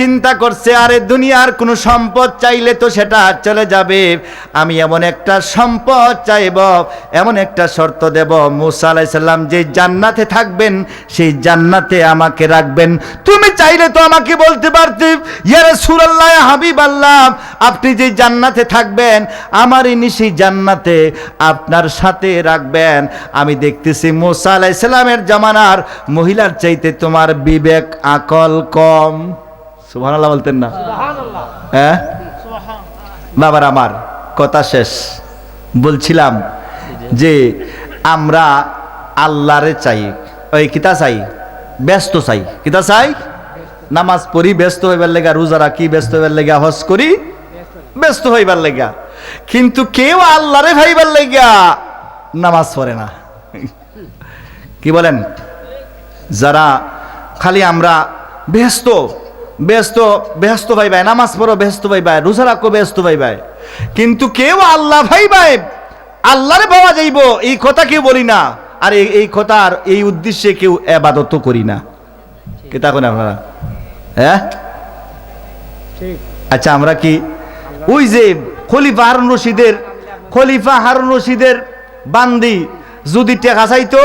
চিন্তা করছে, আরে দুনিয়ার কোনো সম্পদ চাইলে তো সেটা চলে যাবে। আমি এমন একটা সম্পদ চাইব, এমন একটা শর্ত দেব। মুসা আলাইসাল্লাম যে জান্নাতে থাকবেন, সেই জান্নাতে আমাকে রাখবেন। তুমি চাইলে তো আমাকে বলতে পারতে ইয়ারে সুরাল্লাহ হাবিব আল্লাহ আপনি যে জান্নাতে থাকবেন, আমারই নিশি জান্নাতে আপনার সাথে রাখবেন। আমি দেখতেছি মুসা আলাইসাল্লামের জামানার মহিলার চাইতে তোমার বিবেক আকল কম। সুবহানাল্লাহ বলতেন না। হ্যাঁ? বাবার আমার কথা শেষ। বলছিলাম যে আমরা আল্লাহরে চাই ওই কিতা চাই? ব্যস্ত চাই। কিতা চাই? নামাজ পড়ি ব্যস্ত হইবার লেগা রোজা রাখি ব্যস্ত হইবার লেগা হজ করি ব্যস্ত হইবার লেগা। কিন্তু কেউ আল্লাহরে ভাইবার লেগা নামাজ পড়ে না। কি বলেন? যারা খালি আমরা ব্যস্ত ব্যস্ত ব্যস্ত ভাই ভাই নামাজ পড়ো ব্যস্ত ভাই ভাই রোজা রাখো ব্যস্ত ভাই ভাই কিন্তু কেউ আল্লাহ ভাই ভাই আল্লাহরে পাওয়া যাইব এই কথা কেউ বলি না। আর এই এই কথার এই উদ্দেশ্যে কেউ আবাদত করি না। কে তা করেন আপনারা? হ্যাঁ? আচ্ছা আমরা কি ওই যে খলিফা হারুন রশিদের খলিফা হারুন রশিদের বান্দি যদি টেকা চাইতো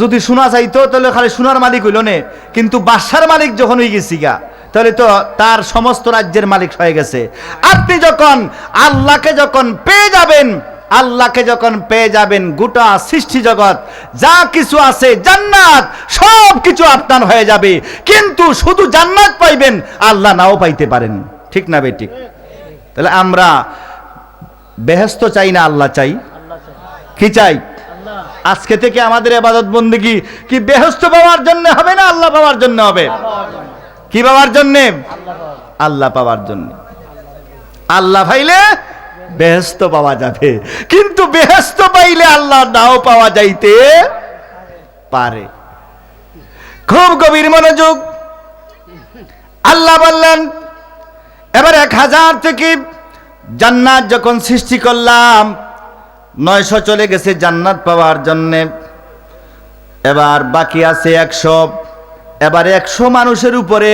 যদি সোনা চাইতো তাহলে খালি সোনার মালিক হইল নে। কিন্তু বাসার মালিক যখন হয়ে গেছি গা তাহলে তো তার সমস্ত রাজ্যের মালিক হয়ে গেছে। আপনি যখন আল্লাহকে যখন পেয়ে যাবেন, আল্লাহকে যখন পেয়ে যাবেন, গোটা সৃষ্টি জগৎ, যা কিছু আছে, জান্নাত, সব কিছু আপনার হয়ে যাবে। কিন্তু শুধু জান্নাত পাইবেন, আল্লাহ নাও পাইতে পারেন। ঠিক না বেটি তাহলে আমরা বেহেস্ত চাই না আল্লাহ চাই? কি চাই? আজকে থেকে আমাদের আবাদত বন্দিগি কি বেহস্ত পাওয়ার জন্য হবে না আল্লাহ পাওয়ার জন্য হবে? কি পাওয়ার জন্য? আল্লাহ পাওয়ার জন্য। আল্লাহ পাইলে বেহেস্ত পাওয়া যাবে। কিন্তু বেহেস্ত পাইলে আল্লাহ নাও পাওয়া যাইতে পারে। খুব গভীর মনোযোগ। আল্লাহ বললেন, এবার এক হাজার থেকে জান্নাত যখন সৃষ্টি করলাম, নয়শো চলে গেছে জান্নাত পাওয়ার জন্যে। এবার বাকি আছে একশো। এবার একশো মানুষের উপরে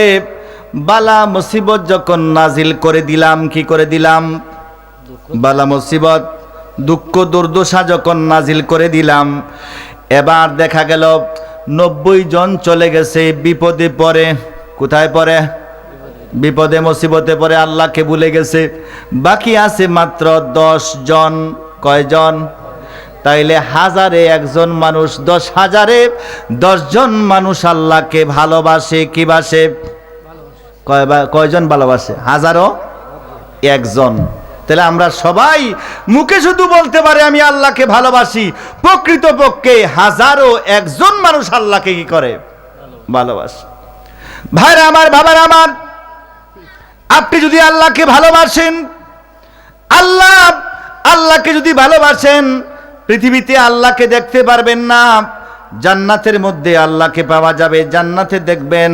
বালা মুসিবত যখন নাজিল করে দিলাম, কি করে দিলাম? বালা মুসিবত, দুঃখ দুর্দশা যখন নাজিল করে দিলাম, এবার দেখা গেল নব্বই জন চলে গেছে বিপদে পড়ে। কোথায় পড়ে? বিপদে, মুসিবতে পড়ে, আল্লাহকে ভুলে গেছে। বাকি আছে মাত্র দশ জন। কয়জন? তাইলে হাজারে একজন মানুষ, দশ হাজারে দশজন মানুষ আল্লাহকে ভালোবাসে, কি বাসে? কয়জন ভালোবাসে? হাজারো একজন। তাহলে আমরা সবাই মুখে শুধু বলতে পারে, আমি আল্লাহকে ভালোবাসি। প্রকৃতপক্ষে হাজারো একজন মানুষ আল্লাহকে কি করে? ভালোবাসে। ভাইরা আমার, বাবার আমার, আপনি যদি আল্লাহকে ভালোবাসেন, আল্লাহ আল্লাহকে যদি ভালোবাসেন পৃথিবীতে আল্লাহকে দেখতে পারবেন না, জান্নাতের মধ্যে আল্লাহকে পাওয়া যাবে। জান্নাতে দেখবেন,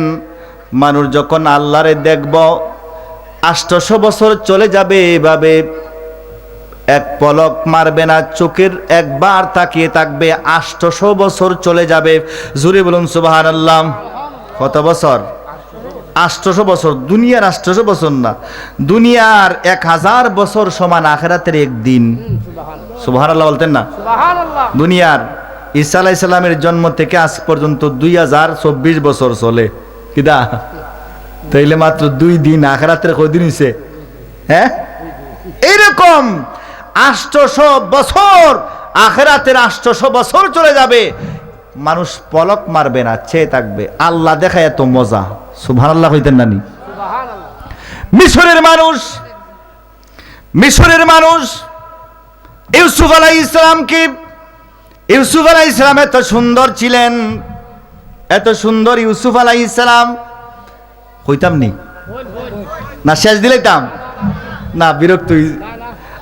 মানুষ যখন আল্লাহরে দেখব, আষ্টশো বছর চলে যাবে এভাবে। এক পলক মারবে না, চোখের একবার তাকিয়ে থাকবে, আষ্টশো বছর চলে যাবে। জুড়ে বলুন সুবাহান আল্লাহ কত বছর? আষ্টশো বছর দুনিয়ার আষ্টশো বছর না। দুনিয়ার এক হাজার বছর সমান আখেরাতের একদিন সুবাহান আল্লাহ বলতেন না? দুনিয়ার ঈসা আলাহ ইসলামের জন্ম থেকে আজ পর্যন্ত দুই হাজার চব্বিশ বছর চলে। কিদা তাইলে মাত্র দুই দিন আখেরাতের কদিন হইছে? হ্যাঁ? এইরকম আষ্টশো বছর আখেরাতের আষ্টশো বছর চলে যাবে। মানুষ পলক মারবে না, চেয়ে থাকবে। আল্লাহ দেখা এত মজা। সুভান আল্লাহ হইতেন নানি। মিশরের মানুষ মিশরের মানুষ, ইউসুফ আলাই ইসলামকে ইউসুফ আলাই ইসলাম এত সুন্দর ছিলেন। এত সুন্দর ইউসুফ আলাই ইসলাম হইতাম নি? না, শেষ দিলাইতাম। না, বিরক্ত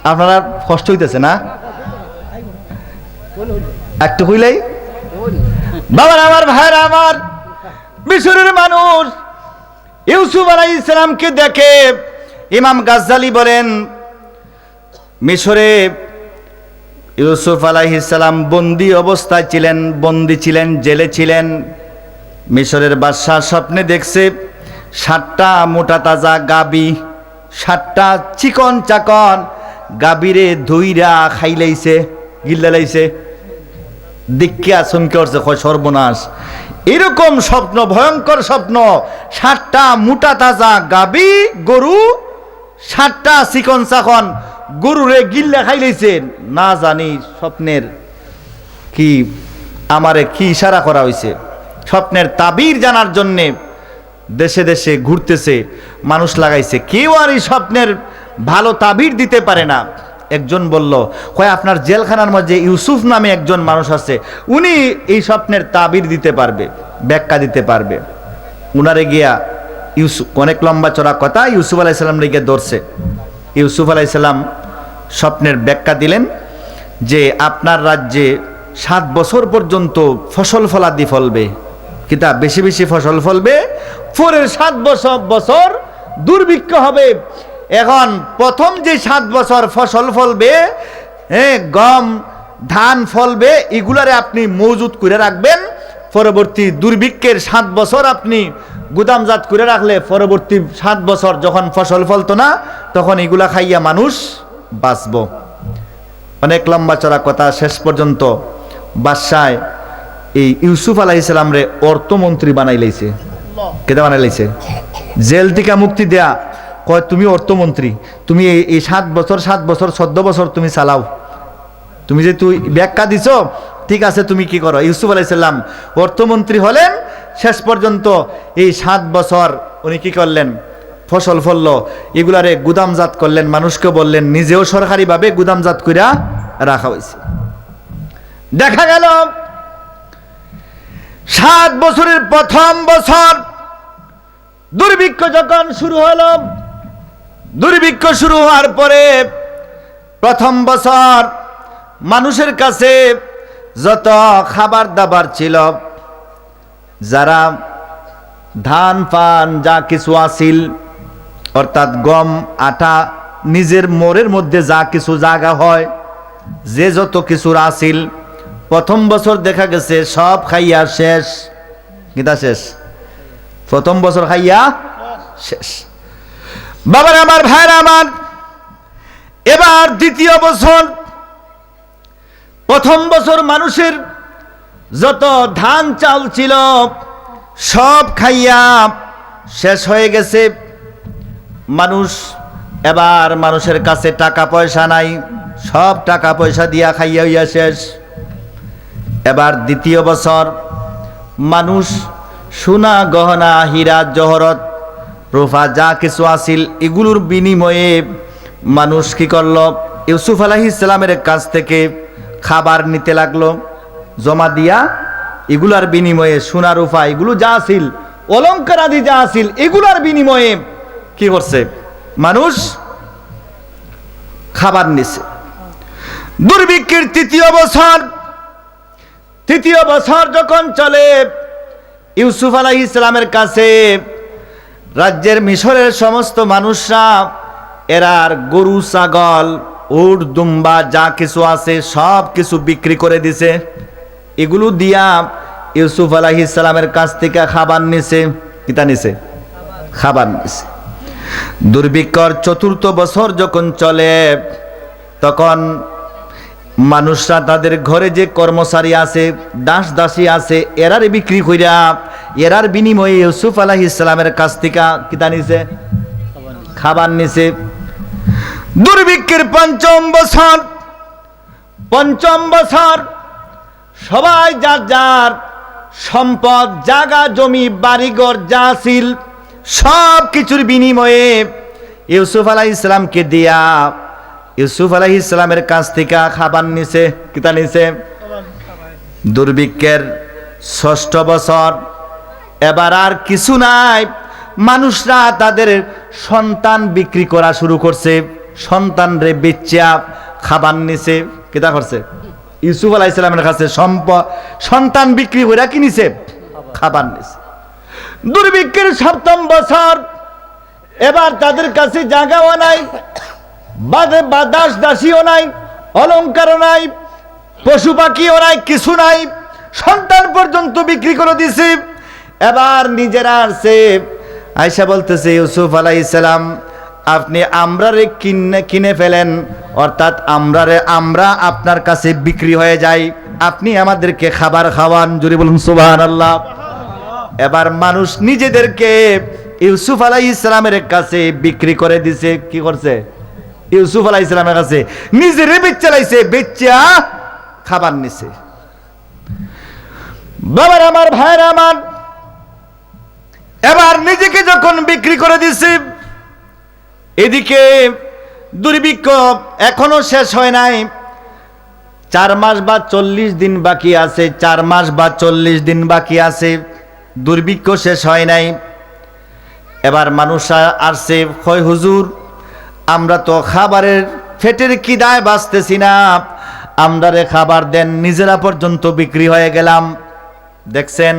আপনারা কষ্ট হইতেছে না? একটু হইলেই বাবার, আমার ভাইরা আমার মিশরের মানুষ। ইউসুফ আলাই ইসলামকে দেখে ইমাম গাজ্জালি বলেন, মিশরে ইউসুফ আলাইহিসাল্লাম বন্দি অবস্থায় ছিলেন, বন্দি ছিলেন, জেলে ছিলেন। মিশরের বাদশাহ স্বপ্নে দেখছে, সাতটা মোটা তাজা গাবি, সাতটা চিকন চাকন গাবিরে ধুইরা খাইলাইছে গিল্লাইছে দিক্ষা চমকে উঠছে কয় সর্বনাশ। এরকম স্বপ্ন, ভয়ঙ্কর স্বপ্ন, সাতটা মোটা তাজা গাবি, গরু, সাতটা চিকন চাকন, গরুরে গিল্লা খাইলাইছে না জানি স্বপ্নের কি, আমারে কি ইশারা করা হয়েছে স্বপ্নের তাবির জানার জন্যে দেশে দেশে ঘুরতেছে, মানুষ লাগাইছে। কেউ আর এই স্বপ্নের ভালো তাবির দিতে পারে না। একজন বলল, কয়, আপনার জেলখানার মধ্যে ইউসুফ নামে একজন মানুষ আছে, উনি এই স্বপ্নের তাবির দিতে পারবে, ব্যাখ্যা দিতে পারবে। উনারে গিয়া ইউসুফ, অনেক লম্বা চড়া কথা, ইউসুফ আলাইসাল্লাম রেগে ধরছে ইউসুফ আলাইসাল্লাম স্বপ্নের ব্যাখ্যা দিলেন যে, আপনার রাজ্যে সাত বছর পর্যন্ত ফসল ফলাদি ফলবে। কিতা, বেশি বেশি ফসল ফলবে? পরের সাত বছর বছর দুর্ভিক্ষ হবে। এখন প্রথম যে সাত বছর ফসল ফলবে হ্যাঁ গম, ধান ফলবে, এগুলারে আপনি মজুত করে রাখবেন। পরবর্তী দুর্ভিক্ষের সাত বছর আপনি গুদামজাত করে রাখলে পরবর্তী সাত বছর যখন ফসল ফলতো না, তখন এগুলা খাইয়া মানুষ বাঁচব। অনেক লম্বা চড়া কথা, শেষ পর্যন্ত বাদশায় এই ইউসুফ আলাইসালাম রে অর্থমন্ত্রী বানাই লাইছে। কেটা বানাই লাইছে? জেল থেকে মুক্তি দেয়া কয়, তুমি অর্থমন্ত্রী, তুমি এই- সাত বছর সাত বছর, চোদ্দ বছর তুমি চালাও। তুমি যে তুই ব্যাখ্যা দিছ, ঠিক আছে, তুমি কি করো? ইউসুফ আলাইসাল্লাম অর্থমন্ত্রী হলেন, শেষ পর্যন্ত এই সাত বছর উনি কি করলেন? ফসল ফলল, এগুলারে গুদামজাত করলেন, মানুষকে বললেন, নিজেও সরকারিভাবে গুদামজাত করিয়া রাখা হয়েছে দেখা গেল, সাত বছরের প্রথম বছর দুর্ভিক্ষ যখন শুরু হলো দুর্ভিক্ষ শুরু হওয়ার পরে প্রথম বছর মানুষের কাছে যত খাবার দাবার ছিল, যারা ধান, পান, যা কিছু আসিল অর্থাৎ গম, আটা, নিজের মোড়ের মধ্যে যা কিছু জায়গা হয়, যে যত কিছুর আসিল প্রথম বছর দেখা গেছে সব খাইয়া শেষ। কিতা শেষ। প্রথম বছর খাইয়া শেষ। বাবার, আমার ভাইরা আমার। এবার দ্বিতীয় বছর, প্রথম বছর মানুষের যত ধান, চাল ছিল, সব খাইয়া শেষ হয়ে গেছে। মানুষ এবার মানুষের কাছে টাকা পয়সা নাই, সব টাকা পয়সা দিয়া খাইয়া হইয়া শেষ। এবার দ্বিতীয় বছর, মানুষ সোনা গহনা, হীরা, জহরত রূফা, যা কিছু আসিল এগুলোর বিনিময়ে মানুষ কি করল? ইউসুফ আলাহি ইসলামের কাছ থেকে খাবার নিতে লাগল, জমা দিয়া এগুলার বিনিময়ে সোনা, রূফা, এগুলো যা আসিল অলঙ্কার আদি যা আসিল এগুলার বিনিময়ে কি করছে? মানুষ খাবার নিছে। দুর্ভিক্ষের তৃতীয় বছর তৃতীয় বছর যখন চলে, ইউসুফ আলাহ ইসলামের কাছে রাজ্যের মিশরের সমস্ত মানুষরা এরার গরু, ছাগল, উট, দুম্বা, যা কিছু আছে, সব কিছু বিক্রি করে দিছে। এগুলো দিয়া ইউসুফ আলাহ ইসলামের কাছ থেকে খাবার নিছে। কিতা নিছে? খাবার নিছে। দুর্ভিক্ষর চতুর্থ বছর যখন চলে, তখন মানুষরা তাদের ঘরে যে কর্মচারী আছে, দাস দাসী আছে, এরারে বিক্রি কইরা এরার বিনিময়ে ইউসুফ আলাহ ইসলামের কাছ থেকে কিতা নিছে? খাবার নিছে। দুর্ভিক্ষের পঞ্চম বছর পঞ্চম বছর, সবাই যার যার সম্পদ, জাগা, জমি, বাড়িঘর যা ছিল সব কিছুর বিনিময়ে ইউসুফ আলাহ ইসলামকে দিয়া ইউসুফ আলাহ ইসলামের কাছ থেকে খাবার নিছে, কিতা নিছে? দুর্ভিক্ষের ষষ্ঠ বছর। এবার আর কিছু নাই। মানুষরা তাদের সন্তান বিক্রি করা শুরু করছে। সন্তান রে বেচা খাবার নিছে। কিতা করছে? ইউসুফ আলাহ ইসলামের কাছে সম্প- সন্তান বিক্রি করে কি নিছে? খাবার নিছে। দুর্ভিক্ষের সপ্তম বছর। এবার তাদের কাছে জায়গাও নাই। বাদে বা দাস দাসীও নাই, অলঙ্কারও নাই, পশু পাখিও নাই, কিছু নাই। সন্তান পর্যন্ত বিক্রি করে দিছি। এবার নিজেরা সে আয়সা বলতেছে, ইউসুফ আলাইসালাম আপনি আমরারে কিনে কিনে ফেলেন, অর্থাৎ আমরারে, আমরা আপনার কাছে বিক্রি হয়ে যাই। আপনি আমাদেরকে খাবার খাওয়ান জুড়ে বলুন সুবাহ আল্লাহ এবার মানুষ নিজেদেরকে ইউসুফ আলাই ইসলামের কাছে বিক্রি করে দিছে, কি করছে? ইউসুফ আলাই ইসলামের কাছে নিজেরে বেচালাইছে বেচা খাবার নিছে। বাবার আমার, ভাইয়ের আমার, এবার নিজেকে যখন বিক্রি করে দিছে, এদিকে দুর্ভিক্ষ এখনও শেষ হয় নাই। চার মাস বা চল্লিশ দিন বাকি আছে, চার মাস বা চল্লিশ দিন বাকি আছে, দুর্ভিক্ষ শেষ হয় নাই। এবার মানুষ আসছে হয় হুজুর আমরা তো খাবারের ফেটের কিদায় বাঁচতেছি না। আমরারে খাবার দেন, নিজেরা পর্যন্ত বিক্রি হয়ে গেলাম। দেখছেন?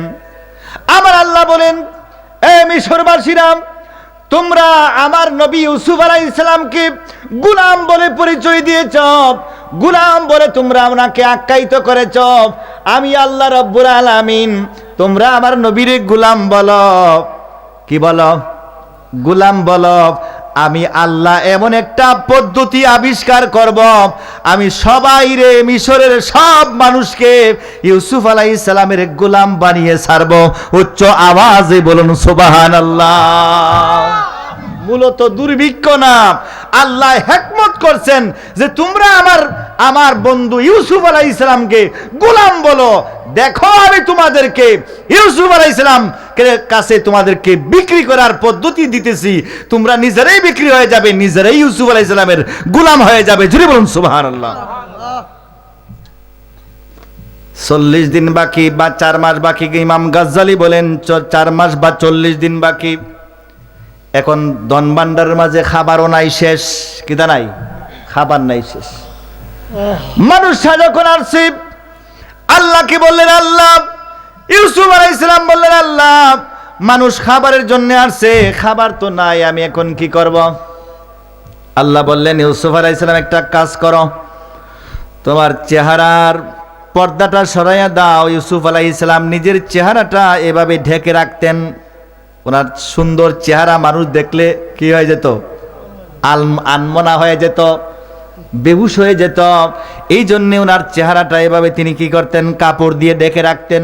আমার আল্লাহ বলেন, এ মিশরবাসীরা তোমরা আমার নবী ইউসুফ আলাই ইসলামকে গুলাম বলে পরিচয় দিয়েছ। গুলাম বলে তোমরা ওনাকে আখ্যায়িত করেছ। আমি আল্লাহ রব্বুল আলামিন, তোমরা আমার নবীরে গুলাম বলো। কি বলো? গুলাম বলো। আমি আল্লাহ এমন একটা পদ্ধতি আবিষ্কার করব। আমি সবাই রে মিশরের সব মানুষকে ইউসুফ আলাই ইসলামের গোলাম বানিয়ে ছাড়ব। উচ্চ আওয়াজে বলুন সুবাহান আল্লাহ মূলত দুর্ভিক্ষ না আল্লাহ হেকমত করছেন যে তোমরা আমার আমার বন্ধু ইউসুফ আলাই ইসলামকে গোলাম বলো। দেখো আমি তোমাদেরকে ইউসুফ আলাই ইসলাম কাছে তোমাদেরকে বিক্রি করার পদ্ধতি দিতেছি। তোমরা নিজেরাই বিক্রি হয়ে যাবে, নিজেরাই ইউসুফ আলাই ইসলামের গোলাম হয়ে যাবে। জুড়ে বলুন সুবাহান আল্লাহ চল্লিশ দিন বাকি বা চার মাস বাকি, ইমাম গাজ্জালি বলেন চার মাস বা চল্লিশ দিন বাকি। এখন দনবান্ডারের মাঝে খাবারও নাই শেষ। কিতা নাই? খাবার নাই শেষ। মানুষ যখন আসছে আল্লাহ কি বললেন? আল্লাহ। ইউসুফ আলাইসালাম বললেন, আল্লাহ, মানুষ খাবারের জন্য আসছে, খাবার তো নাই, আমি এখন কি করব? আল্লাহ বললেন, ইউসুফ আলাইসালাম একটা কাজ করো। তোমার চেহারার পর্দাটা সরাইয়া দাও। ইউসুফ আলাই ইসলাম নিজের চেহারাটা এভাবে ঢেকে রাখতেন। ওনার সুন্দর চেহারা মানুষ দেখলে কি হয়ে যেত? আনমনা হয়ে যেত, বেহুশ হয়ে যেত। এই জন্যে ওনার চেহারাটা এভাবে তিনি কি করতেন? কাপড় দিয়ে ডেকে রাখতেন।